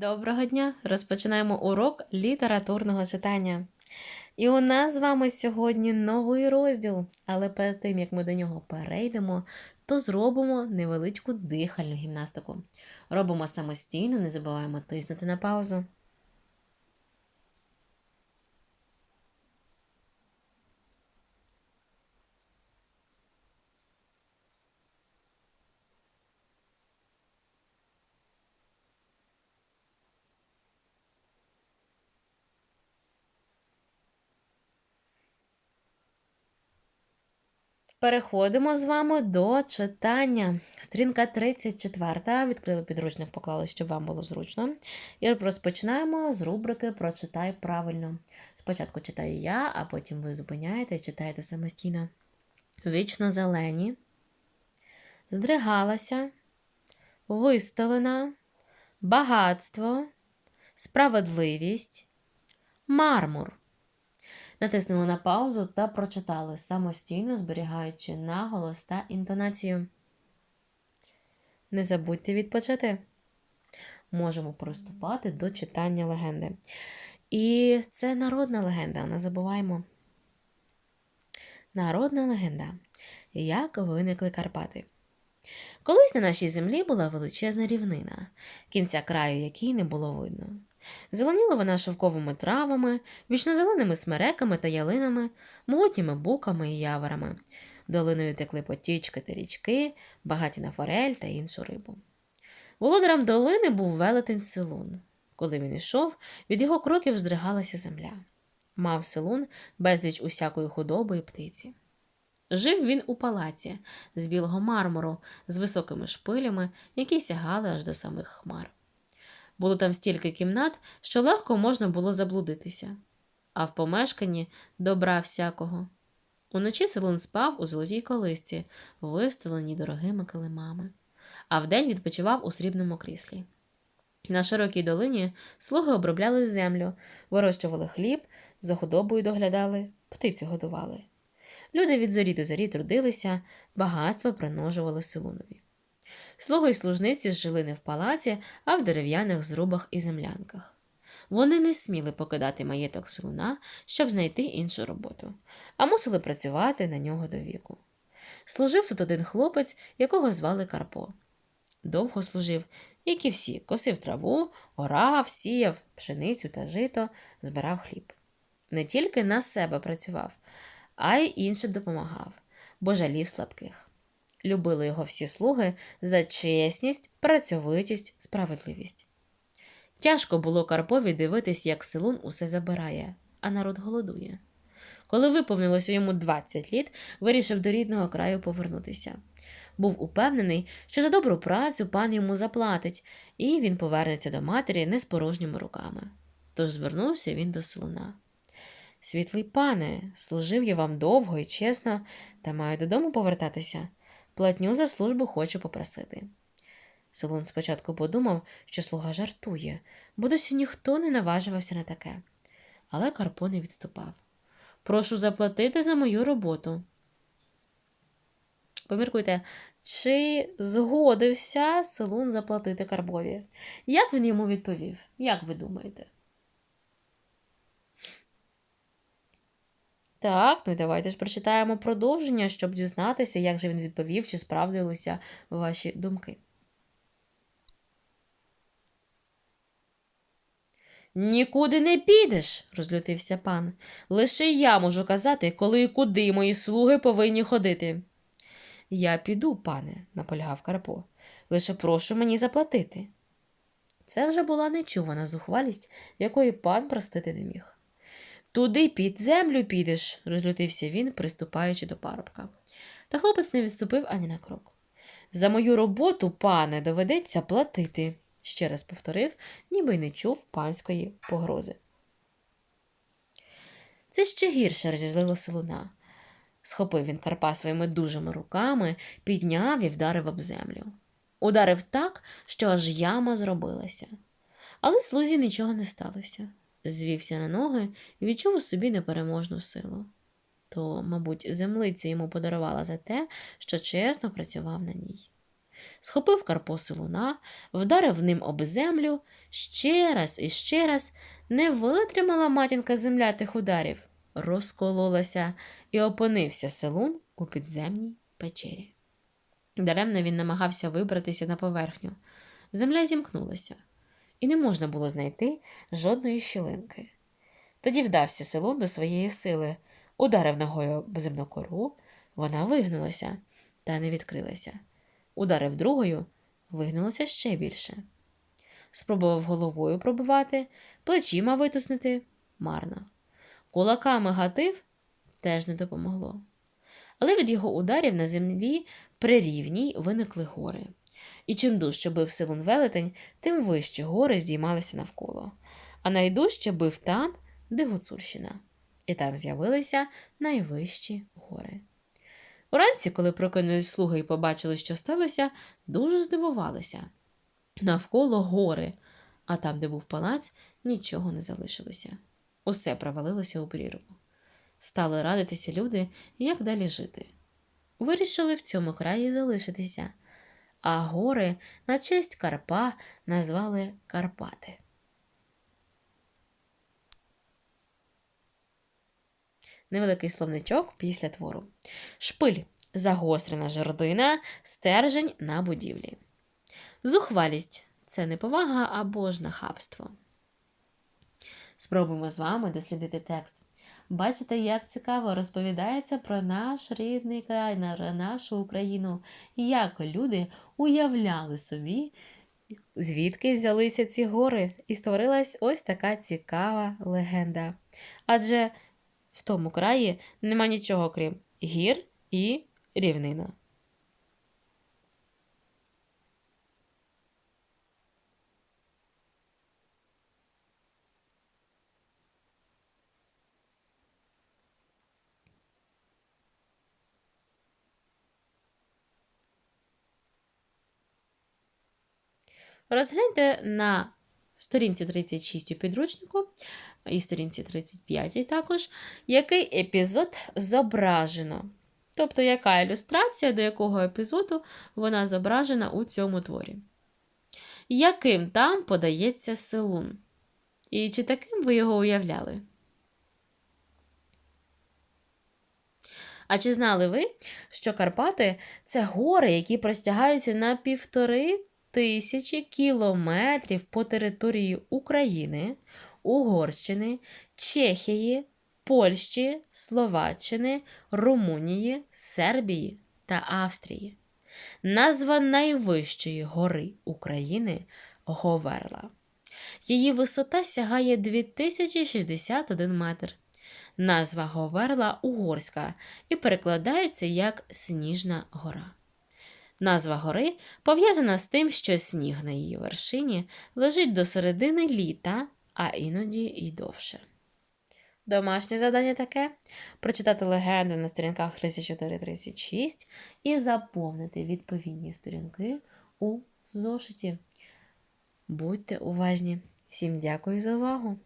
Доброго дня! Розпочинаємо урок літературного читання. І у нас з вами сьогодні новий розділ. Але перед тим як ми до нього перейдемо, то зробимо невеличку дихальну гімнастику. Робимо самостійно, не забуваємо тиснути на паузу. Переходимо з вами до читання. Стрінка 34. Відкрили підручник, поклали, щоб вам було зручно. І розпочинаємо з рубрики Прочитай правильно. Спочатку читаю я, а потім ви зупиняєте і читаєте самостійно. Вічно зелені, здригалася, вистелена, багатство, справедливість, мармур. Натиснули на паузу та прочитали, самостійно зберігаючи наголос та інтонацію. Не забудьте відпочити. Можемо приступати до читання легенди. І це народна легенда, не забуваємо. Народна легенда. Як виникли Карпати? Колись на нашій землі була величезна рівнина, кінця краю якій не було видно. Зеленіла вона шовковими травами, вічнозеленими смереками та ялинами, могутніми буками і яворами. Долиною текли потічки та річки, багаті на форель та іншу рибу. Володарем долини був велетень Силун. Коли він йшов, від його кроків здригалася земля. Мав Силун безліч усякої худоби і птиці. Жив він у палаці з білого мармуру, з високими шпилями, які сягали аж до самих хмар. Було там стільки кімнат, що легко можна було заблудитися, а в помешканні добра всякого. Уночі селун спав у золотій колисці, вистеленій дорогими килимами, а вдень відпочивав у срібному кріслі. На широкій долині слуги обробляли землю, вирощували хліб, за худобою доглядали, птицю годували. Люди від зорі до зорі трудилися, багатства приножували селунові. Слуги й служниці жили не в палаці, а в дерев'яних зрубах і землянках. Вони не сміли покидати маєток Солуна, щоб знайти іншу роботу, а мусили працювати на нього до віку. Служив тут один хлопець, якого звали Карпо. Довго служив, як і всі, косив траву, орав, сіяв, пшеницю та жито, збирав хліб. Не тільки на себе працював, а й іншим допомагав, бо жалів слабких. Любили його всі слуги за чесність, працьовитість, справедливість. Тяжко було Карпові дивитись, як селун усе забирає, а народ голодує. Коли виповнилося йому 20 літ, вирішив до рідного краю повернутися. Був упевнений, що за добру працю пан йому заплатить, і він повернеться до матері не з порожніми руками. Тож звернувся він до селуна. Світлий пане, служив я вам довго і чесно, та маю додому повертатися. Платню за службу хочу попросити. Солун спочатку подумав, що слуга жартує, бо досі ніхто не наважувався на таке. Але Карпо не відступав. Прошу заплатити за мою роботу. Поміркуйте, чи згодився Селун заплатити Карбові? Як він йому відповів? Як ви думаєте? Так, ну давайте ж прочитаємо продовження, щоб дізнатися, як же він відповів, чи справдилися ваші думки. Нікуди не підеш, розлютився пан. Лише я можу казати, коли і куди мої слуги повинні ходити. Я піду, пане, наполягав Карпо. Лише прошу мені заплатити. Це вже була нечувана зухвалість, якої пан простити не міг. Туди під землю підеш, розлютився він, приступаючи до парубка. Та хлопець не відступив ані на крок. За мою роботу, пане, доведеться платити, ще раз повторив, ніби й не чув панської погрози. Це ще гірше розізлило селуна. Схопив він Карпа своїми дужими руками, підняв і вдарив об землю. Ударив так, що аж яма зробилася. Але слузі нічого не сталося звівся на ноги і відчув у собі непереможну силу. То, мабуть, землиця йому подарувала за те, що чесно працював на ній. Схопив Карпо силуна, вдарив ним об землю, ще раз і ще раз не витримала матінка земля тих ударів, розкололася і опинився селун у підземній печері. Даремно він намагався вибратися на поверхню. Земля зімкнулася, і не можна було знайти жодної щілинки. Тоді вдався селун до своєї сили, ударив ногою об земну кору, вона вигнулася та не відкрилася. Ударив другою, вигнулося ще більше. Спробував головою пробивати, плечима витиснути марно. Кулаками гатив теж не допомогло. Але від його ударів на землі при рівній виникли гори. І чим дужче бив силун велетень, тим вище гори здіймалися навколо, а найдужче бив там, де Гуцульщина. І там з'явилися найвищі гори. Уранці, коли прокинулись слуги і побачили, що сталося, дуже здивувалися. Навколо гори, а там, де був палац, нічого не залишилося. Усе провалилося у прірву. Стали радитися люди, як далі жити. Вирішили в цьому краї залишитися, а гори на честь Карпа назвали Карпати. Невеликий словничок після твору. Шпиль загострена жердина, стержень на будівлі. Зухвалість це неповага або ж нахабство. Спробуємо з вами дослідити текст. Бачите, як цікаво розповідається про наш рідний край, на нашу Україну, і як люди уявляли собі, звідки взялися ці гори, і створилась ось така цікава легенда. Адже в тому краї нема нічого крім гір і рівнина. Розгляньте на сторінці 36 у підручнику і сторінці 35 також, який епізод зображено. Тобто, яка ілюстрація до якого епізоду вона зображена у цьому творі. Яким там подається селун? І чи таким ви його уявляли? А чи знали ви, що Карпати це гори, які простягаються на півтори тисячі кілометрів по території України, Угорщини, Чехії, Польщі, Словаччини, Румунії, Сербії та Австрії. Назва найвищої гори України Говерла. Її висота сягає 2061 метр. Назва Говерла угорська і перекладається як Сніжна гора. Назва гори пов'язана з тим, що сніг на її вершині лежить до середини літа, а іноді й довше. Домашнє завдання таке прочитати легенди на сторінках 34-36 і заповнити відповідні сторінки у зошиті. Будьте уважні! Всім дякую за увагу!